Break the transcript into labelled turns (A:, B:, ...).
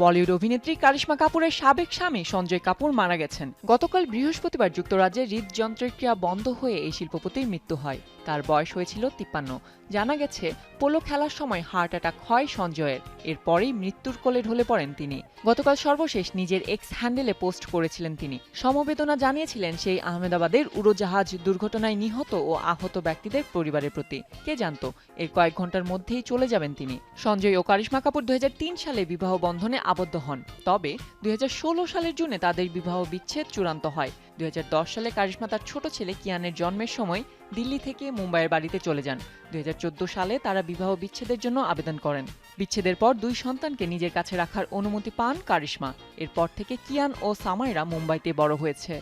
A: বলিউড অভিনেত্রী কারিশ্মা কাপুরের সাবেক স্বামী সঞ্জয় কাপুর মারা গেছেন। গতকাল বৃহস্পতিবার যুক্তরাজ্যে হৃদযন্ত্রের ক্রিয়া বন্ধ হয়ে এই শিল্পপতির মৃত্যু হয়। তার বয়স হয়েছিল তিপ্পান্ন। জানা গেছে, পোলো খেলার সময় হার্ট অ্যাটাক হয় সঞ্জয়ের। এরপরেই মৃত্যুর কোলে ঢলে পড়েন তিনি। গতকাল সর্বশেষ নিজের এক্স হ্যান্ডেলে পোস্ট করেছিলেন তিনি। সমবেদনা জানিয়েছিলেন সেই আহমেদাবাদের উড়োজাহাজ দুর্ঘটনায় নিহত ও আহত ব্যক্তিদের পরিবারের প্রতি। কে জানতো, এর কয়েক ঘণ্টার মধ্যেই চলে যাবেন তিনি। সঞ্জয় ও কারিশ্মা কাপুর দু হাজার তিন সালে বিবাহ বন্ধনে আবদ্ধ হন। তবে দুই হাজার ষোলো সালের জুনে তাদের বিবাহ বিচ্ছেদ চূড়ান্ত হয়। দুই হাজার দশ সালে কারিশ্মা তার ছোট ছেলে কিয়ানের জন্মের সময় দিল্লি থেকে মুম্বাইয়ের বাড়িতে চলে যান। দুই হাজার চোদ্দ সালে তারা বিবাহ বিচ্ছেদের জন্য আবেদন করেন। বিচ্ছেদের পর দুই সন্তানকে নিজের কাছে রাখার অনুমতি পান কারিশ্মা। এরপর থেকে কিয়ান ও সামাইরা মুম্বাইতে বড় হয়েছে।